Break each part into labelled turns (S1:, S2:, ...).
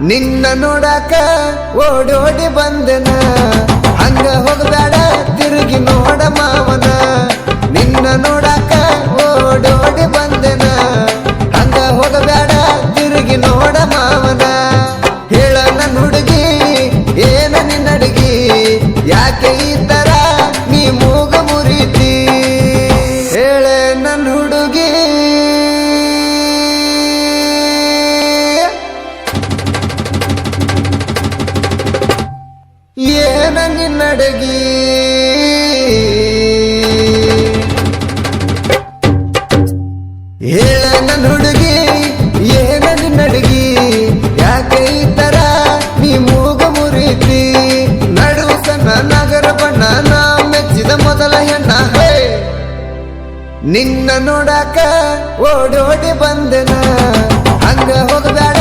S1: ನಿನ್ನ ನೋಡಾಕ ಓಡೋಡಿ ಬಂದನ. ಹಂಗ ಹೋಗಬೇಡ, ತಿರುಗಿ ನೋಡ ಮಾವನ. ನಿನ್ನ ನೋಡಾಕ ಓಡೋಡಿ ಬಂದನ. ಹಂಗ ಹೋಗಬೇಡ, ತಿರುಗಿ ನೋಡ ಮಾವನ. ಅಡಗಿ ಹೇಳನ ಹುಡುಗಿ ಏನನ್ ನಡಗಿ, ಯಾಕೆ ಈ ತರ ನೀ ಮೂಗ ಮುರಿತಿ? ನಡು ಸಣ್ಣ ನಗರ ಬಣ್ಣ ನಾ ಮೆಚ್ಚಿದ ಮೊದಲ ಹೆಣ್ಣ ನಿನ್ನ ನೋಡಾಕ ಓಡೋಡಿ ಬಂದೆನ, ಹಂಗ ಹೋಗಬೇಡ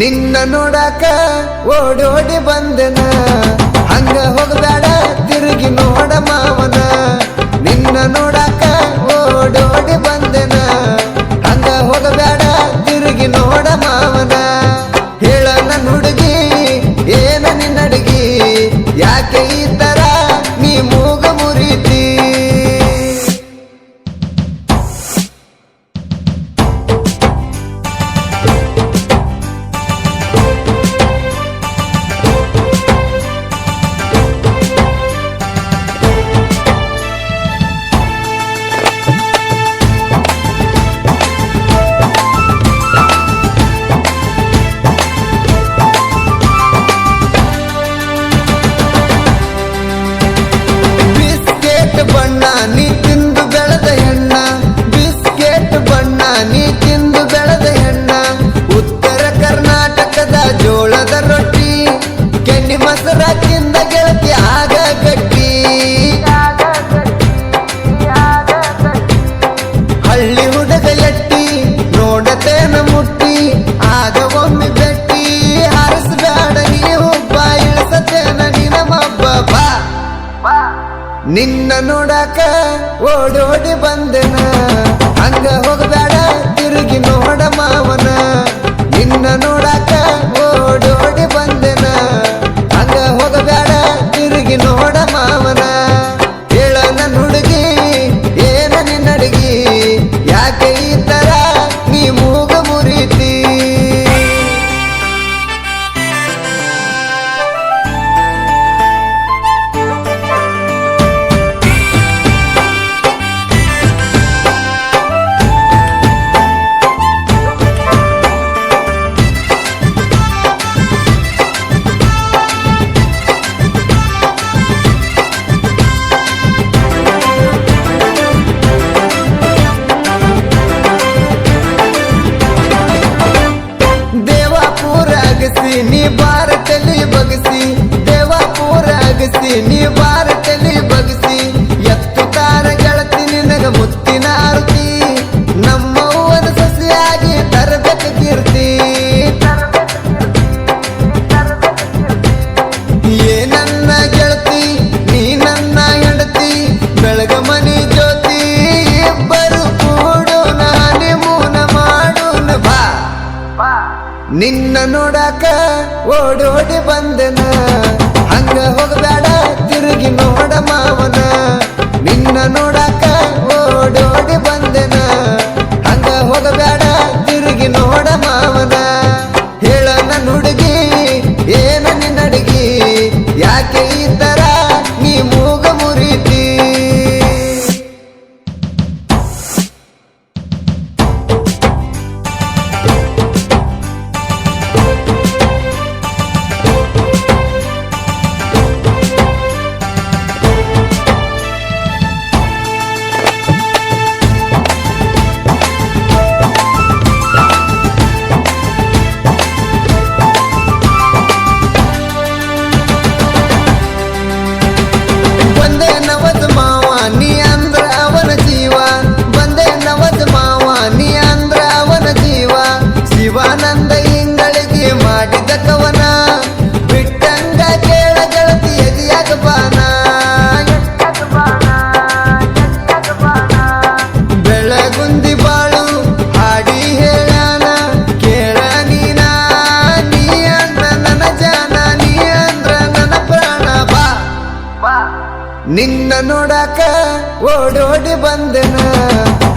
S1: ನಿನ್ನ ನೋಡಕ್ಕೆ ಓಡಿ ಓಡಿ ಬಂದೆನ. ಹಂಗ ಹೋಗಬೇಡ, ತಿರುಗಿ ನೋಡ ಮಾವನ. ನಿನ್ನ ನೋಡಕ ಓಡಿ ಓಡಿ ಬಂದೆನಾ. ಎಟ್ಟಿ ನೋಡತೇನ ಮುಟ್ಟಿ ಆಗ ಒಮ್ಮೆ ಬೆಟ್ಟಿ ಹರಸಬೇಡ ನೀ ಒಬ್ಬ ಇಳಿಸತೇನ ನಿನಮಬ್ಬ ಬಾ. ನಿನ್ನ ನೋಡಾಕ ಓಡೋಡಿ ಬಂದೆನ, ಹಂಗ ನಿನ್ನ ನೋಡಾಕ ಓಡೋಡಿ ಬಂದನ. ಹಂಗ ಹೋಗಬೇಡ ತಿರುಗಿ ನೋಡ ಮಾವನ. ನಿನ್ನ ನೋಡಾಕ ಓಡೋಡಿ ಬಂದನ.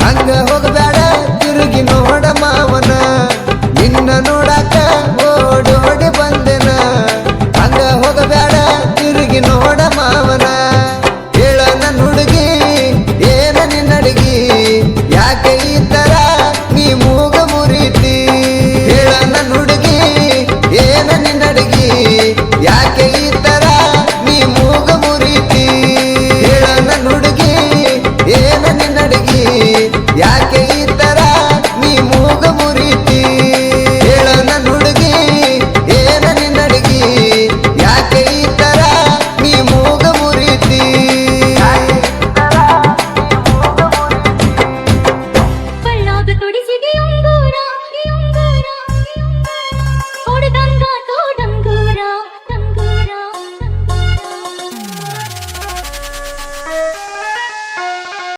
S1: ಹಂಗ ಹೋಗದ Yeah, I can't.